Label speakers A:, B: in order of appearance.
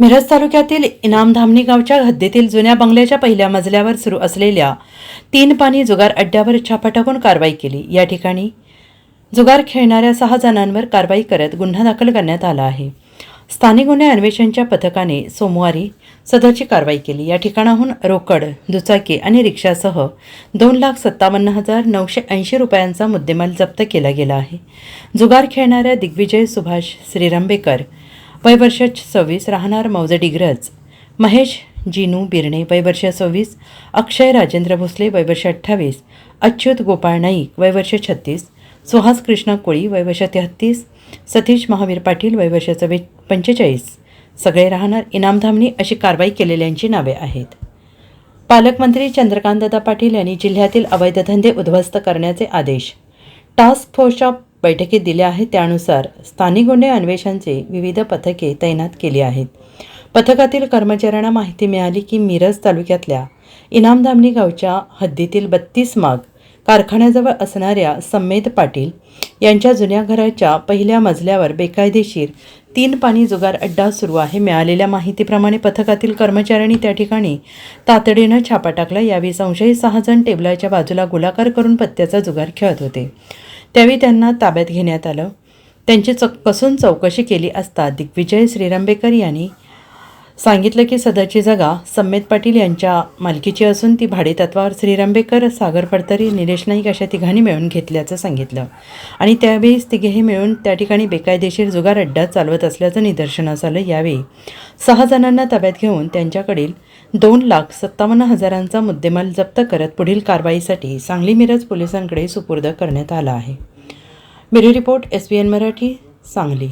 A: मिरज तालुक्यातील इनामधामणी गावच्या हद्दीतील जुन्या बंगल्याच्या पहिल्या मजल्यावर सुरू असलेल्या तीन पाणी जुगार अड्ड्यावर छापा टाकून कारवाई केली. या ठिकाणी जुगार खेळणाऱ्या सहा जणांवर कारवाई करत गुन्हा दाखल करण्यात आला आहे. स्थानिक गुन्हे अन्वेषणच्या पथकाने सोमवारी सदरची कारवाई केली. या ठिकाणाहून रोकड दुचाकी आणि रिक्षासह दोन लाख सत्तावन्न हजार नऊशे ऐंशी रुपयांचा मुद्देमाल जप्त केला गेला आहे. जुगार खेळणाऱ्या दिग्विजय सुभाष श्रीरंबेकर वय वर्ष सव्वीस राहणार मौजे डिग्रज महेश जिनू बिर्णे वयवर्ष सव्वीस अक्षय राजेंद्र भोसले वयवर्ष अठ्ठावीस अच्युत गोपाळ नाईक वयवर्ष छत्तीस सुहास कृष्ण कोळी वयवर्ष तेहत्तीस सतीश महावीर पाटील वयवर्ष चव्वे पंचेचाळीस. सगळे राहणार इनामधामनी अशी कारवाई केलेल्यांची नावे आहेत. पालकमंत्री चंद्रकांतदादा पाटील यांनी जिल्ह्यातील अवैध धंदे उद्ध्वस्त करण्याचे आदेश. टास्क फोर्सच्या बैठकीत दिले आहेत. त्यानुसार स्थानिक गुन्हे अन्वेषणचे विविध पथके तैनात केली आहेत. पथकातील कर्मचाऱ्यांना माहिती मिळाली की मिरज तालुक्यातल्या इनामधामणी गावच्या हद्दीतील बत्तीस माग कारखान्याजवळ असणाऱ्या सम्मेद पाटील यांच्या जुन्या घराच्या पहिल्या मजल्यावर बेकायदेशीर तीन पाणी जुगार अड्डा सुरू आहे. मिळालेल्या माहितीप्रमाणे पथकातील कर्मचाऱ्यांनी त्या ठिकाणी तातडीनं छापा टाकला. यावेळी संशयित सहा जण टेबलाच्या बाजूला गोलाकार करून पत्त्याचा जुगार खेळत होते. त्यावेळी त्यांना ताब्यात घेण्यात आलं. त्यांची चौ कसून चौकशी केली असता दिग्विजय श्रीरंबेकर यांनी सांगितलं की सदरची जागा सम्मेद पाटील यांच्या मालकीची असून ती भाडेतत्वावर श्रीरंबेकर सागर फडतरी निलेश नाईक अशा तिघांनी मिळून घेतल्याचं सांगितलं. आणि त्यावेळीच तिघेही मिळून त्या ठिकाणी बेकायदेशीर जुगार अड्डा चालवत असल्याचं निदर्शनास आलं यावेळी. सहा जणांना ताब्यात घेऊन त्यांच्याकडील दोन लाख सत्तावन्न हजारांचा मुद्देमाल जप्त करत पुढील कारवाईसाठी सांगली मिरज पोलिसांकडे सुपूर्द करण्यात आला आहे. Bureau report S B N Marathi Sangli.